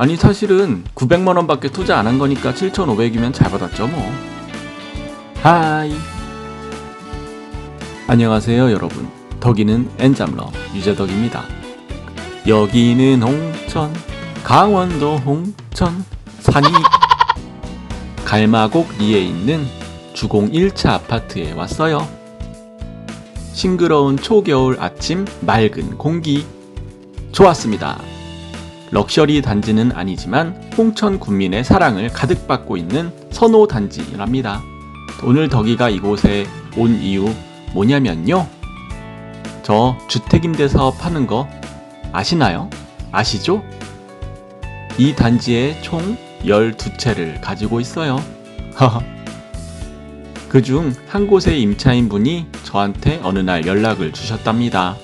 아니 사실은 900만 원 밖에 투자 안 한 거니까 7,500이면 잘 받았죠 뭐. 하이. 안녕하세요 여러분. 덕이는 엔잡러 유재덕입니다. 여기는 홍천, 강원도 홍천, 산이 갈마곡리에 있는 주공 1차 아파트에 왔어요. 싱그러운 초겨울 아침 맑은 공기 좋았습니다. 럭셔리 단지는 아니지만 홍천 군민의 사랑을 가득 받고 있는 선호 단지랍니다. 오늘 덕이가 이곳에 온 이유 뭐냐면요. 저 주택임대 사업 하는 거 아시나요? 아시죠? 이 단지에 총 12채를 가지고 있어요. 그중 한 곳의 임차인 분이 저한테 어느 날 연락을 주셨답니다.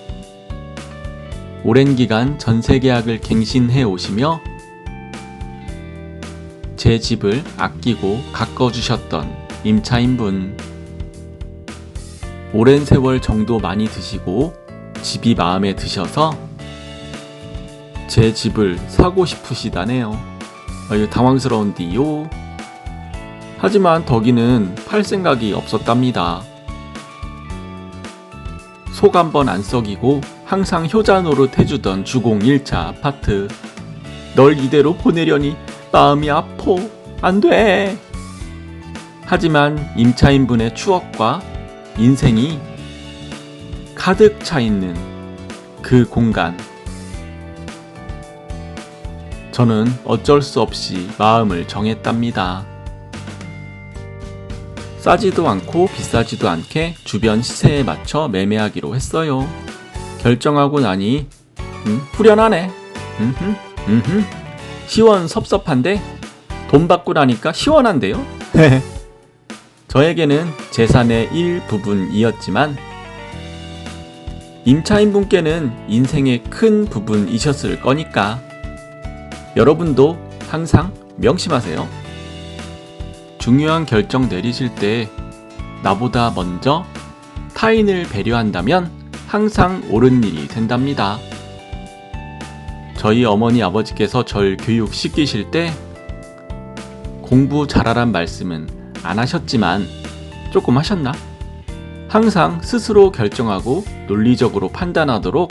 오랜 기간 전세 계약을 갱신해 오시며 제 집을 아끼고 가꿔주셨던 임차인 분. 오랜 세월 정도 많이 드시고 집이 마음에 드셔서 제 집을 사고 싶으시다네요. 아유, 당황스러운디요. 하지만 덕이는 팔 생각이 없었답니다. 속 한번 안 썩이고 항상 효자 노릇 해주던 주공 1차 아파트. 널 이대로 보내려니 마음이 아포. 안 돼. 하지만 임차인분의 추억과 인생이 가득 차 있는 그 공간. 저는 어쩔 수 없이 마음을 정했답니다. 싸지도 않고 비싸지도 않게 주변 시세에 맞춰 매매하기로 했어요. 결정하고 나니 음, 후련하네. 음흠, 음흠. 시원 섭섭한데 돈 받고 나니까 시원한데요. 저에게는 재산의 일부분이었지만 임차인 분께는 인생의 큰 부분이셨을 거니까 여러분도 항상 명심하세요. 중요한 결정 내리실 때 나보다 먼저 타인을 배려한다면 항상 옳은 일이 된답니다. 저희 어머니 아버지께서 절 교육 시키실 때 공부 잘하란 말씀은 안 하셨지만 조금 하셨나? 항상 스스로 결정하고 논리적으로 판단하도록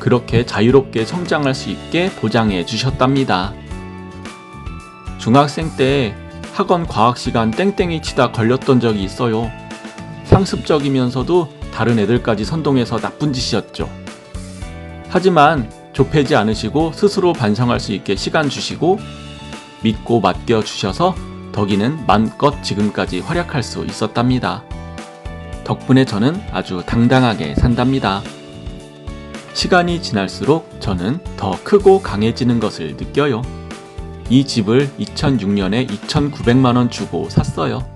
그렇게 자유롭게 성장할 수 있게 보장해 주셨답니다. 중학생 때 학원 과학 시간 땡땡이 치다 걸렸던 적이 있어요. 상습적이면서도 다른 애들까지 선동해서 나쁜 짓이었죠. 하지만 좁혀지 않으시고 스스로 반성할 수 있게 시간 주시고 믿고 맡겨 주셔서 덕이는 맘껏 지금까지 활약할 수 있었답니다. 덕분에 저는 아주 당당하게 산답니다. 시간이 지날수록 저는 더 크고 강해지는 것을 느껴요. 이 집을 2006년에 2,900만원 주고 샀어요.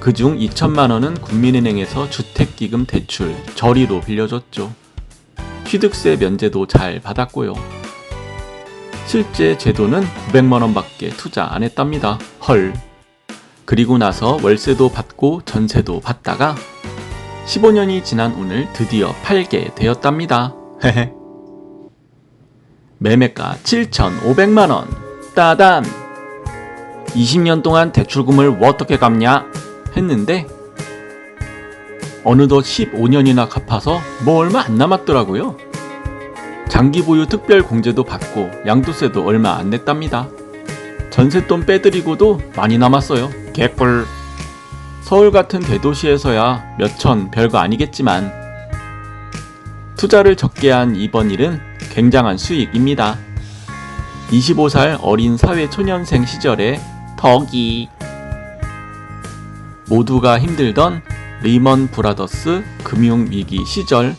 그중 2천만 원은 국민은행에서 주택기금 대출 저리로 빌려줬죠. 취득세 면제도 잘 받았고요. 실제 제 돈은 900만 원 밖에 투자 안 했답니다. 헐. 그리고 나서 월세도 받고 전세도 받다가 15년이 지난 오늘 드디어 팔게 되었답니다. 헤헤. 매매가 7,500만원. 따단. 20년 동안 대출금을 어떻게 갚냐? 했는데 어느덧 15년이나 갚아서 뭐 얼마 안 남았더라고요. 장기 보유 특별 공제도 받고 양도세도 얼마 안 냈답니다. 전세돈 빼드리고도 많이 남았어요. 개꿀. 서울 같은 대도시에서야 몇 천 별거 아니겠지만 투자를 적게 한 이번 일은 굉장한 수익입니다. 25살 어린 사회 초년생 시절에 덕이 모두가 힘들던 리먼 브라더스 금융위기 시절.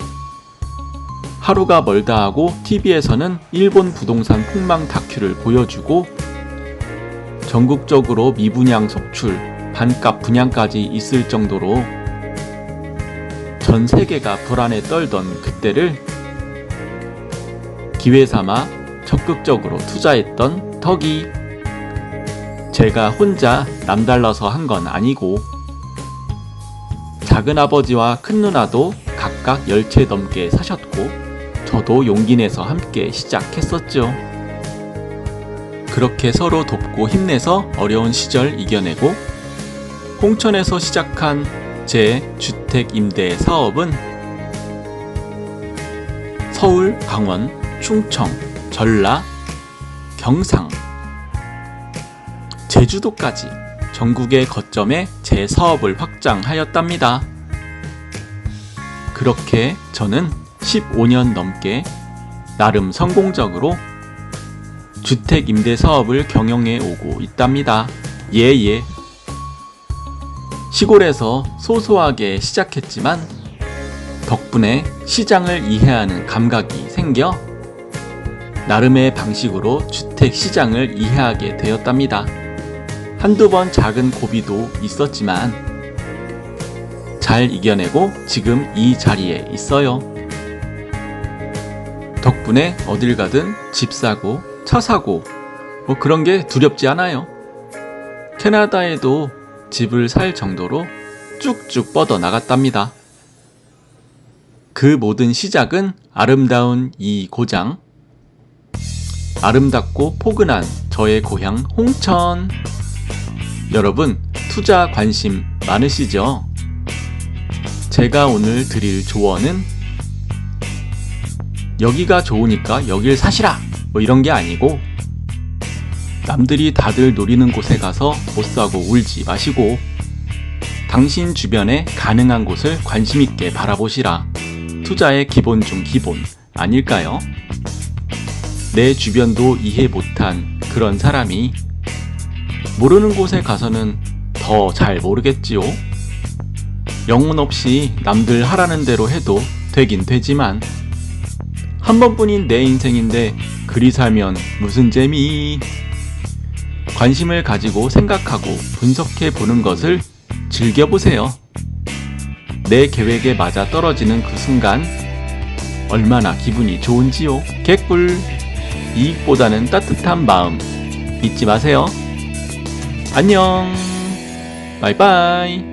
하루가 멀다 하고 TV에서는 일본 부동산 폭망 다큐를 보여주고 전국적으로 미분양 속출, 반값 분양까지 있을 정도로 전 세계가 불안에 떨던 그때를 기회 삼아 적극적으로 투자했던 덕이 제가 혼자 남달라서 한 건 아니고 작은 아버지와 큰 누나도 각각 10채 넘게 사셨고 저도 용기 내서 함께 시작했었죠. 그렇게 서로 돕고 힘내서 어려운 시절 이겨내고 홍천에서 시작한 제 주택 임대 사업은 서울, 강원, 충청, 전라, 경상, 제주도까지 전국의 거점에 제 사업을 확장하였답니다. 그렇게 저는 15년 넘게 나름 성공적으로 주택 임대 사업을 경영해 오고 있답니다. 예, 예. 시골에서 소소하게 시작했지만 덕분에 시장을 이해하는 감각이 생겨 나름의 방식으로 주택 시장을 이해하게 되었답니다. 한두 번 작은 고비도 있었지만 잘 이겨내고 지금 이 자리에 있어요. 덕분에 어딜 가든 집 사고 차 사고 뭐 그런 게 두렵지 않아요. 캐나다에도 집을 살 정도로 쭉쭉 뻗어 나갔답니다. 그 모든 시작은 아름다운 이 고장, 아름답고 포근한 저의 고향 홍천. 여러분, 투자 관심 많으시죠? 제가 오늘 드릴 조언은 여기가 좋으니까 여길 사시라! 뭐 이런 게 아니고 남들이 다들 노리는 곳에 가서 못 사고 울지 마시고 당신 주변에 가능한 곳을 관심 있게 바라보시라. 투자의 기본 중 기본 아닐까요? 내 주변도 이해 못한 그런 사람이 모르는 곳에 가서는 더 잘 모르겠지요. 영혼 없이 남들 하라는 대로 해도 되긴 되지만 한 번뿐인 내 인생인데 그리 살면 무슨 재미? 관심을 가지고 생각하고 분석해 보는 것을 즐겨보세요. 내 계획에 맞아 떨어지는 그 순간 얼마나 기분이 좋은지요. 개꿀. 이익보다는 따뜻한 마음 잊지 마세요. 안녕. 바이바이.